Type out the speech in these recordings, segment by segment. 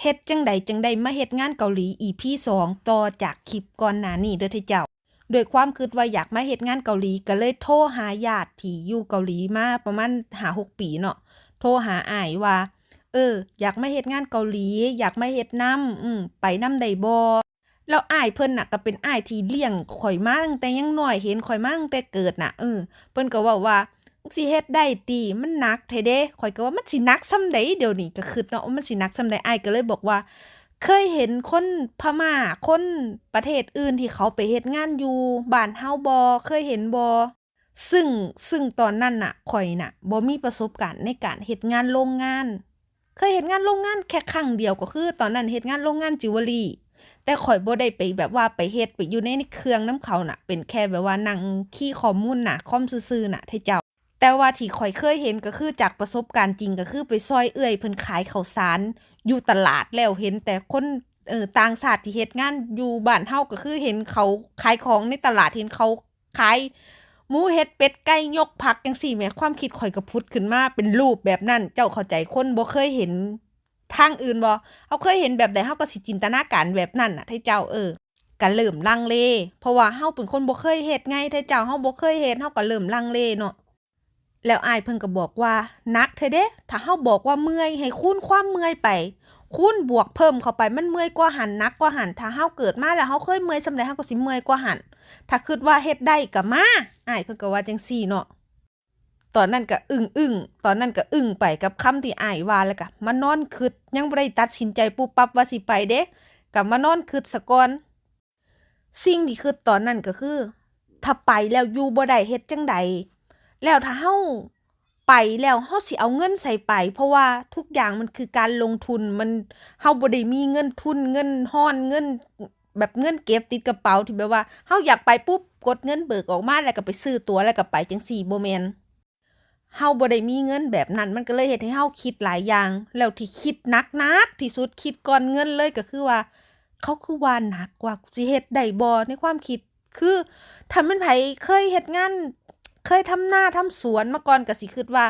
เฮ็ดจังใดจังใดมาเฮ็ดงานเกาหลี EP 2ต่อจากคลิปก่อนหน้านี้เด้อเทเจ้าด้วยความคิดว่าอยากมาเฮ็ดงานเกาหลีก็เลยโทรหาญาติที่อยู่เกาหลีมาประมาณ5-6ปีเนาะโทรหาอ้ายว่า เออ อยากมาเฮ็ดงานเกาหลี อยากมาเฮ็ดน้ำอืมไปน้ำได้บ่แล้วอ้ายเพิ่นน่ะก็เป็นอ้ายที่เลี้ยงข่อยมาตั้งแต่ยังน้อยเห็นข่อยมาตั้งแต่เกิดน่ะเออเพิ่นก็ว้าว่า สิเฮ็ดได้ติมันหนักแท้เด้ข่อยก็ว่ามันสิหนักส่ำใดเดี๋ยวนี้ก็คิดเนาะว่ามันสิหนักส่ำใดอ้ายก็เลยบอกว่า เคยเห็นคนพม่าคนประเทศอื่นที่เขาไปเฮ็ดงานอยู่บ้านเฮาบ่เคยเห็นบ่ซึ่งซึ่งตอนนั้นน่ะข่อยน่ะบ่มีประสบการณ์ในการเฮ็ดงานโรงงาน เคยเฮ็ดงานโรงงานแค่ครั้งเดียวก็คือ ตอนนั้นเฮ็ดงานโรงงานจิวเวลรี่แต่ข่อยบ่ได้ไปแบบว่าไปเฮ็ดไปอยู่ในเครื่องน้ำเขาน่ะ เป็นแค่แบบว่านั่งคีย์ข้อมูลน่ะคอมซื่อๆน่ะเทเจ้า แต่ว่าที่ข่อยเคยเห็นก็คือจากประสบการณ์จริงก็คือไปซอยเอื้อยเพิ่นขายข้าวสารอยู่ตลาดแล้วเห็นแต่คนเอ่อต่างชาติที่เฮ็ดงานอยู่บ้านเฮาก็คือเห็นเขาขายของในตลาดเห็นเขาขายหมูเห็ดเป็ดไก่ยกผักจังซี่แหมความคิดข่อยก็ผุดขึ้นมาเป็นรูปแบบนั้น เจ้าเข้าใจคนบ่เคยเห็นทางอื่นบ่เฮาเคยเห็นแบบใดเฮาก็สิจินตนาการแบบนั้นน่ะให้เจ้าเออก็เริ่มลังเล เพราะว่าเฮาเป็นคนบ่เคยเฮ็ดไงถ้าเจ้าเฮาบ่เคยเฮ็ดเฮาก็เริ่มลังเลเนาะ แล้วอ้ายเพิ่นก็บอกว่านักเถอเด้ถ้าเฮาบอกว่าเมื่อยให้คูณความเมื่อยไปคูณบวกเพิ่มเข้าไปมันเมื่อยกว่าหันนักกว่าหันถ้าเฮาเกิดมาแล้วเฮาเคยเมื่อยส่ำใดเฮาก็สิเมื่อยกว่าหันถ้าคิดว่าเฮ็ดได้ก็มาอ้ายเพิ่นก็ว่าจังซี่เนาะตอนนั้นก็อึ้งๆตอนนั้นก็อึ้งไปกับคำที่อ้ายว่าแล้วก็มานอนคิดยังบ่ได้ตัดสินใจปุ๊บปั๊บว่าสิไปเด้ก็มานอนคิดซะก่อนสิ่งที่คิดตอนนั้นก็คือถ้าไปแล้วอยู่บ่ได้เฮ็ดจังใด แล้วถ้าเฮาไปแล้วเฮาสิเอาเงินใส่ไป เพราะว่าทุกอย่างมันคือการลงทุนมันเฮาบ่ได้มีเงินทุนเงินฮ้อนเงิน แบบเงินเก็บติดกระเป๋าที่แบบว่าเฮาอยากไปปุ๊บกดเงินเบิกออกมาแล้วก็ไปซื้อตั๋วแล้วก็ไปจังซี่บ่แม่นเฮาบ่ได้มีเงินแบบนั้น มันก็เลยเฮ็ดให้เฮาคิดหลายอย่าง แล้วที่คิดหนักที่สุดคิดก่อนเงินเลยก็คือว่า เขาคือว่าหนักกว่าสิเฮ็ดได้บ่ในความคิดคือถ้าม่นไผเคยเฮ็ดงาน เคยทำนาทำสวนมาก่อนก็สิคิดว่า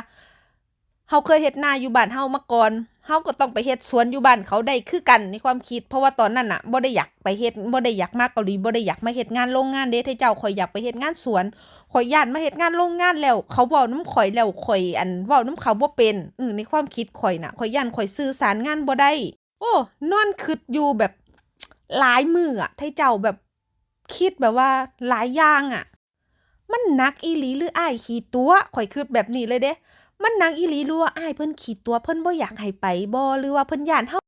เฮาเคยเฮ็ดนาอยู่บ้านเฮามาก่อนเฮาก็ต้องไปเฮ็ดสวนอยู่บ้านเขาได้คือกันในความคิด เพราะว่าตอนนั้นน่ะบ่ได้อยากไปเฮ็ดบ่ได้อยากมาเกาหลีบ่ได้อยากมาเฮ็ดงานโรงงานเด้เทเจ้าข่อยอยากไปเฮ็ดงานสวนข่อยย้านมาเฮ็ดงานโรงงานแล้ว เขาเว้านำข่อยแล้วข่อยอันเว้านำเขาบ่เป็นเออในความคิดข่อยน่ะข่อยย้านข่อยสื่อสารงานบ่ได้ โอ้นอนคิดอยู่แบบหลายมื้ออะเทเจ้าแบบคิดแบบว่าหลายอย่างอะ มันนักอีหลีหรืออ้ายขี่ตัวข่อยคิดแบบนี้เลยเด้มันนักอีหลีหรือว่าอ้ายเพิ่นขี่ตัว เพิ่นบ่อยากให้ไปบ่หรือว่าเพิ่นย้านเฮา